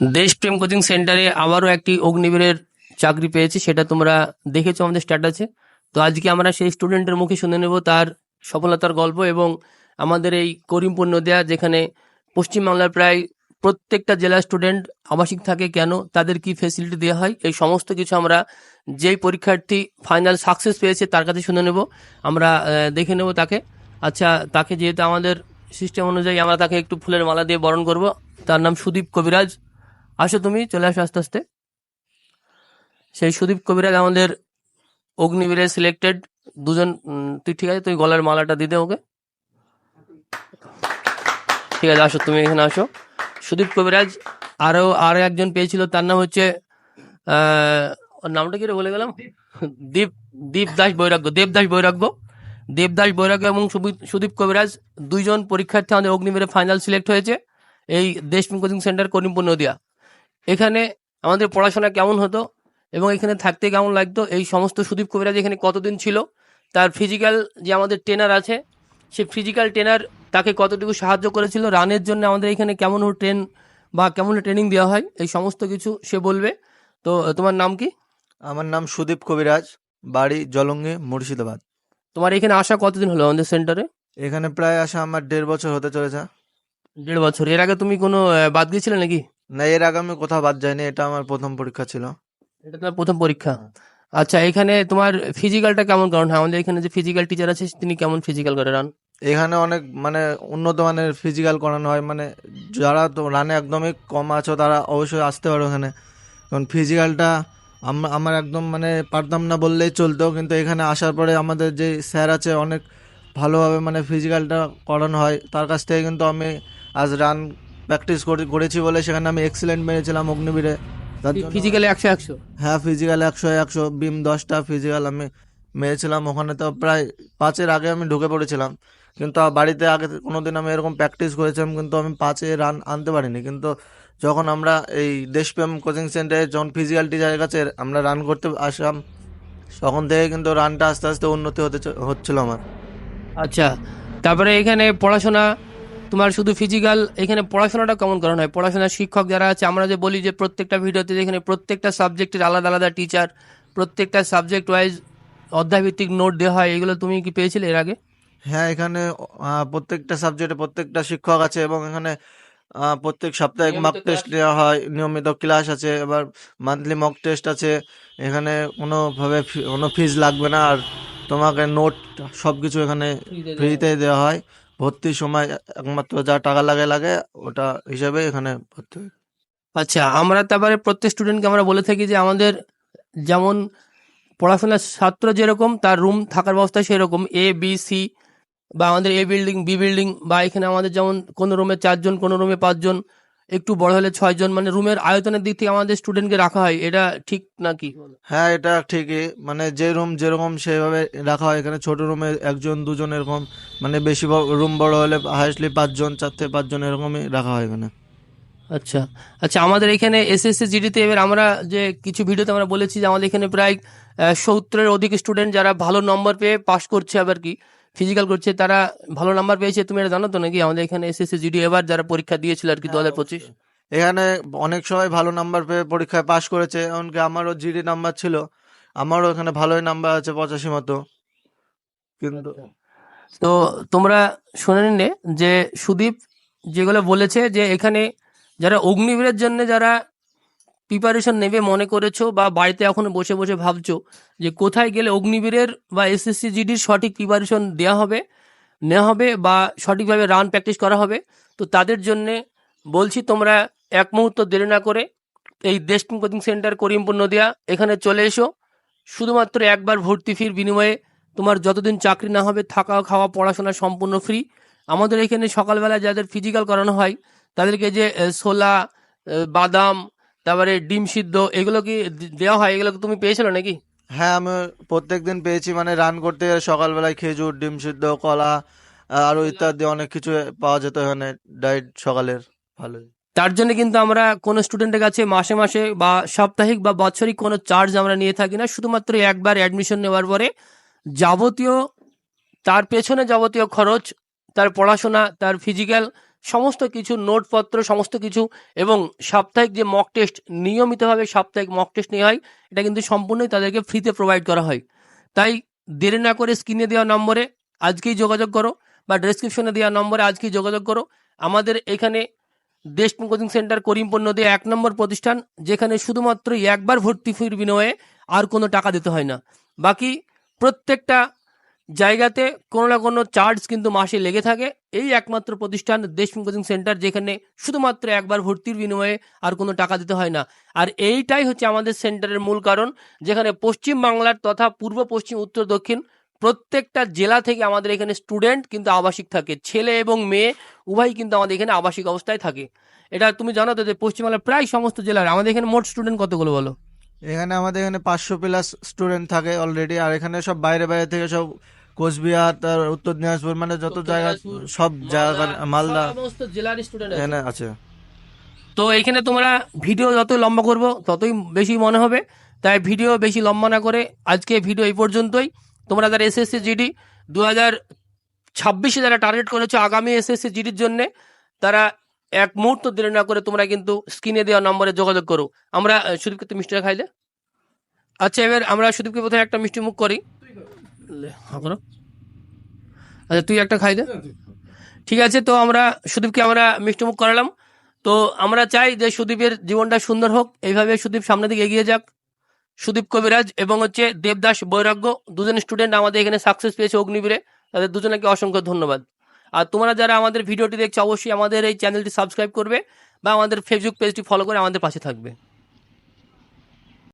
দেশপ্রেম কোচিং সেন্টারে আবারও একটি অগ্নিবীরের চাকরি পেয়েছি, সেটা তোমরা দেখেছ আমাদের স্ট্যাটাসে। তো আজকে আমরা সেই স্টুডেন্টের মুখে শুনে নেব তার সফলতার গল্প এবং আমাদের এই করিমপুর নদিয়া, যেখানে পশ্চিমবাংলার প্রায় প্রত্যেকটা জেলার স্টুডেন্ট আবাসিক থাকে, কেন, তাদের কি ফেসিলিটি দেওয়া হয়, এই সমস্ত কিছু আমরা যেই পরীক্ষার্থী ফাইনাল সাকসেস পেয়েছে তার কাছে শুনে নেব। আমরা দেখে নেব তাকে। আচ্ছা তাকে যেহেতু আমাদের সিস্টেম অনুযায়ী আমরা তাকে একটু ফুলের মালা দিয়ে বরণ করব, তার নাম সুদীপ কবিরাজ। আসো তুমি, চলে আসো আস্তে আস্তে। সেই সুদীপ কবিরাজ আমাদের অগ্নিবীরে সিলেক্টেড দুজন তুই ঠিক আছে? তুই গলার মালাটা দিতে ওকে। ঠিক আছে, আসো, তুমি এখানে আসো। সুদীপ কবিরাজ, আরও আরও একজন পেয়েছিল, তার নাম হচ্ছে নামটা কি রে বলে গেলাম? দীপ দীপ দাস বৈরাগ্য দেবদাস বৈরাগ্য। দেবদাস বৈরাগ্য এবং সুদীপ কবিরাজ, দুইজন পরীক্ষার্থী আমাদের অগ্নিবীরে ফাইনাল সিলেক্ট হয়েছে। এই দেশপ্রেম কোচিং সেন্টার করিমপুর নদিয়া। এখানে আমাদের পড়াশোনা কেমন হতো এবং এখানে থাকতে কেমন লাগতো? এই সমস্ত সুদীপ কবিরাজ এখানে কতদিন ছিল? তার ফিজিক্যাল যে আমাদের ট্রেনার আছে সে ফিজিক্যাল ট্রেনার তাকে কতটুকু সাহায্য করেছিল? রানের জন্য আমাদের এখানে কেমন ট্রেন বা কেমন ট্রেনিং দেওয়া হয়? এই সমস্ত কিছু সে বলবে। তো তোমার নাম কি? আমার নাম সুদীপ কবিরাজ বাড়ি জলঙ্গি মুর্শিদাবাদ। তোমার এখানে আসা কতদিন হলো আমাদের সেন্টারে এখানে প্রায় আসা আমার দেড় বছর হতে চলেছে। দেড় বছর। এর আগে তুমি কোনো বাদ গিয়েছিলে নাকি? না এর আগে আমি কোথাও বাদ যাইনি এটা আমার প্রথম পরীক্ষা ছিল। এটা তোমার প্রথম পরীক্ষা? আচ্ছা এখানে তোমার ফিজিক্যালটা কেমন কারণ? হ্যাঁ আমাদের এখানে যে ফিজিক্যাল টিচার আছে তিনি কেমন ফিজিক্যাল করে রান এখানে অনেক মানে উন্নত মানের ফিজিক্যাল করানো হয় মানে যারা তো রানে একদমই কম আছো তারা অবশ্যই আসতে পারো এখানে কারণ ফিজিক্যালটা আমার একদম মানে পারতাম না বললেই চলতো কিন্তু এখানে আসার পরে আমাদের যে স্যার আছে অনেক ভালোভাবে মানে ফিজিক্যালটা করানো হয়। তার কাছ থেকে কিন্তু আমি আজ রান প্র্যাকটিস করেছি বলে সেখানে আমি এক্সিলেন্ট মেরেছিলাম অগ্নিবীরে। ফিজিক্যালি একশো একশো? হ্যাঁ ফিজিক্যাল একশো একশো বিম দশটা ফিজিক্যাল আমি মেরেছিলাম। ওখানে তো প্রায় পাঁচের আগে আমি ঢুকে পড়েছিলাম। কিন্তু বাড়িতে আগে কোনোদিন আমি এরকম প্র্যাকটিস করেছিলাম কিন্তু আমি পাঁচে রান আনতে পারিনি। কিন্তু যখন আমরা এই দেশপ্রেম কোচিং সেন্টারে যখন ফিজিক্যাল টিচারের কাছে আমরা রান করতে আসলাম তখন থেকে কিন্তু রানটা আস্তে আস্তে উন্নতি হতে হচ্ছিল আমার। আচ্ছা তারপরে এখানে পড়াশোনা তোমার শুধু ফিজিক্যাল এখানে পড়াশোনাটা কেমন করানো হয়? পড়াশোনার শিক্ষক যারা আছে আমরা যে বলি যে প্রত্যেকটা ভিডিওতে যেখানে প্রত্যেকটা সাবজেক্টের আলাদা আলাদা টিচার প্রত্যেকটা সাবজেক্ট ওয়াইজ অধ্যায়ভিত্তিক নোট দেওয়া হয় এগুলো তুমি কি পেয়েছিলে এর আগে? হ্যাঁ এখানে প্রত্যেকটা সাবজেক্টে প্রত্যেকটা শিক্ষক আছে এবং এখানে প্রত্যেক সপ্তাহে মক টেস্ট? নেওয়া হয় নিয়মিত ক্লাস আছে এবার মান্থলি মক টেস্ট আছে এখানে কোনোভাবে কোনো ফিজ লাগবে না আর তোমাকে নোট সব কিছু এখানে ফ্রিতে দেওয়া হয়। ভর্তির সময় একমাত্র যা টাকা লাগে লাগে ওটা হিসাবে এখানে ভর্তি হয় আচ্ছা আমরা তারপরে প্রত্যেক স্টুডেন্টকে আমরা বলে থাকি যে আমাদের যেমন পড়াশোনার ছাত্র যেরকম, তার রুম থাকার ব্যবস্থা সেরকম। এ বি সি বা আমাদের এ বিল্ডিং বি বিল্ডিং বা এখানে আমাদের যেমন কোনো রুমে চারজন, কোনো রুমে পাঁচজন একটু বড় হলে ছয়জন মানে রুমের আয়তনের দিক থেকে আমাদের স্টুডেন্টকে রাখা হয় এটা ঠিক নাকি? হ্যাঁ এটা ঠিকই। মানে যে রুম যেরকম সেভাবে রাখা হয় এখানে ছোট রুমে একজন দুজন এরকম মানে বেশি রুম বড় হলে হাইস্টলি পাঁচজন চার থেকে পাঁচজন এরকমই রাখা হয় এখানে। আচ্ছা। আচ্ছা আমাদের এখানে এসএসসি জিডিতে এবার আমরা যে কিছু ভিডিওতে আমরা বলেছি যে আমাদের এখানে প্রায় সত্তরের অধিক স্টুডেন্ট যারা ভালো নম্বর পেয়ে পাস করছে আবার কি। ফিজিক্যাল করছে তারা ভালো নাম্বার পেয়েছে তুমি এটা জানো তো নাকি? আমাদের এখানে এসএসসি জিডি এবার যারা পরীক্ষা দিয়েছিল আর কি দু হাজার পঁচিশ। এখানে অনেক সময় ভালো নাম্বার পেয়ে পরীক্ষায় পাশ করেছে এমনকি আমারও জিডি নাম্বার ছিল। আমারও এখানে ভালোই নাম্বার আছে পঁচাশি মতো। কিন্তু তো তোমরা শুনে নিলে যে সুদীপ যেগুলো বলেছে যে এখানে যারা অগ্নিবীরের জন্য যারা প্রিপারেশন নেবে মনে করেছ বা বাড়িতে এখনও বসে বসে ভাবছ যে কোথায় গেলে অগ্নিবীরের বা এসএসসি জিডির সঠিক প্রিপারেশন দেওয়া হবে, নেওয়া হবে বা সঠিকভাবে রান প্র্যাকটিস করা হবে, তো তাদের জন্যে বলছি তোমরা এক মুহূর্ত দেরি না করে এই দেশটিং কোচিং সেন্টার করিমপুর নদিয়া এখানে চলে এসো। শুধুমাত্র একবার ভর্তি ফির বিনিময়ে তোমার যতদিন চাকরি না হবে, থাকা, খাওয়া, পড়াশোনা সম্পূর্ণ ফ্রি আমাদের এখানে সকালবেলা যাদের ফিজিক্যাল করানো হয়, তাদেরকে যে ছোলা বাদাম তারপরে ডিম সিদ্ধ এগুলো কি দেওয়া হয়? এগুলো তুমি পেয়েছিলে নাকি? হ্যাঁ আমি প্রত্যেক দিন পেয়েছি মানে রান করতে গেলে সকালবেলায় খেজুর ডিম সিদ্ধ কলা আরও ইত্যাদি অনেক কিছু পাওয়া যেত এখানে ডায়েট সকালের ভালোই। তার জন্য কিন্তু আমরা কোনো স্টুডেন্টের কাছে মাসে মাসে বা সাপ্তাহিক বা বাৎসরিক কোনো চার্জ আমরা নিয়ে থাকি না শুধুমাত্র একবার অ্যাডমিশন নেওয়ার পরে যাবতীয় তার পেছনে যাবতীয় খরচ তার পড়াশোনা তার ফিজিক্যাল সমস্ত কিছু নোটপত্র, সমস্ত কিছু এবং সাপ্তাহিক যে মক টেস্ট নিয়মিতভাবে সাপ্তাহিক মক টেস্ট নেওয়া হয়, এটা কিন্তু সম্পূর্ণই তাদেরকে ফ্রিতে প্রোভাইড করা হয়। তাই দেরি না করে স্ক্রিনে দেওয়া নম্বরে আজকেই যোগাযোগ করো বা ডেসক্রিপশনে দেওয়া নম্বরে আজকেই যোগাযোগ করো। আমাদের এখানে দেশ কোচিং সেন্টার করিমপণ্য নদী এক নম্বর প্রতিষ্ঠান, যেখানে শুধুমাত্র একবার ভর্তি ফির বিনিময়ে আর কোনো টাকা দিতে হয় না। বাকি প্রত্যেকটা জায়গাতে কোনো না কোনো চার্জ কিন্তু মাসে লেগে থাকে। এই একমাত্র প্রতিষ্ঠান দেশমুখ কোচিং সেন্টার যেখানে শুধুমাত্র একবার ভর্তির বিনিময়ে আর কোনো টাকা দিতে হয় না। আর এইটাই হচ্ছে আমাদের সেন্টারের মূল কারণ, যেখানে পশ্চিম বাংলার তথা পূর্ব, পশ্চিম, উত্তর, দক্ষিণ প্রত্যেকটা জেলা থেকে আমাদের এখানে স্টুডেন্ট কিন্তু আবাসিক থাকে। ছেলে এবং মেয়ে উভয়ই কিন্তু আমাদের এখানে আবাসিক অবস্থায় থাকে। এটা তুমি জানো তো যে পশ্চিমবাংলার প্রায় সমস্ত জেলার, আমাদের এখানে মোট স্টুডেন্ট কতগুলো বলো? এখানে আমাদের এখানে পাঁচশো প্লাস স্টুডেন্ট থাকে অলরেডি, আর এখানে সব বাইরে বাইরে থেকে সব কোচবিহার তার উত্তর দিনাজপুর মানে যত জায়গা সব জায়গা মালদা। সমস্ত জেলার স্টুডেন্ট এখানে আছে। তো এখানে তোমরা ভিডিও যত লম্বা করব ততই বেশি মনে হবে। তাই ভিডিও বেশি লম্বা না করে আজকে ভিডিও এই পর্যন্তই। তোমরা যারা এসএসসি জিডি দু হাজার ছাব্বিশে যারা টার্গেট করেছ আগামী এসএসসি জিডির জন্য তারা এক মুহূর্ত দেরি না করে তোমরা কিন্তু স্ক্রিনে দেওয়া নম্বরে যোগাযোগ করো। আমরা সুদীপকে তুমি মিষ্টিটা খাইলে? আচ্ছা এবার আমরা সুদীপকে প্রথমে একটা মিষ্টি মুখ করি। লে, হা করো। আচ্ছা তুই একটা খাই দে। ঠিক আছে তো আমরা সুদীপকে আমরা মিষ্টিমুখ করালাম। তো আমরা চাই যে সুদীপের জীবনটা সুন্দর হোক। এইভাবে সুদীপ সামনের দিকে এগিয়ে যাক। সুদীপ কবিরাজ এবং হচ্ছে দেবদাস বৈরাগ্য দুজন স্টুডেন্ট আমাদের এখানে সাকসেস পেয়েছে অগ্নিবীরে। তাদের দুজনকে অসংখ্য ধন্যবাদ। আর তোমরা যারা আমাদের ভিডিওটি দেখছ অবশ্যই আমাদের এই চ্যানেলটি সাবস্ক্রাইব করবে বা আমাদের ফেসবুক পেজটি ফলো করে আমাদের পাশে থাকবে।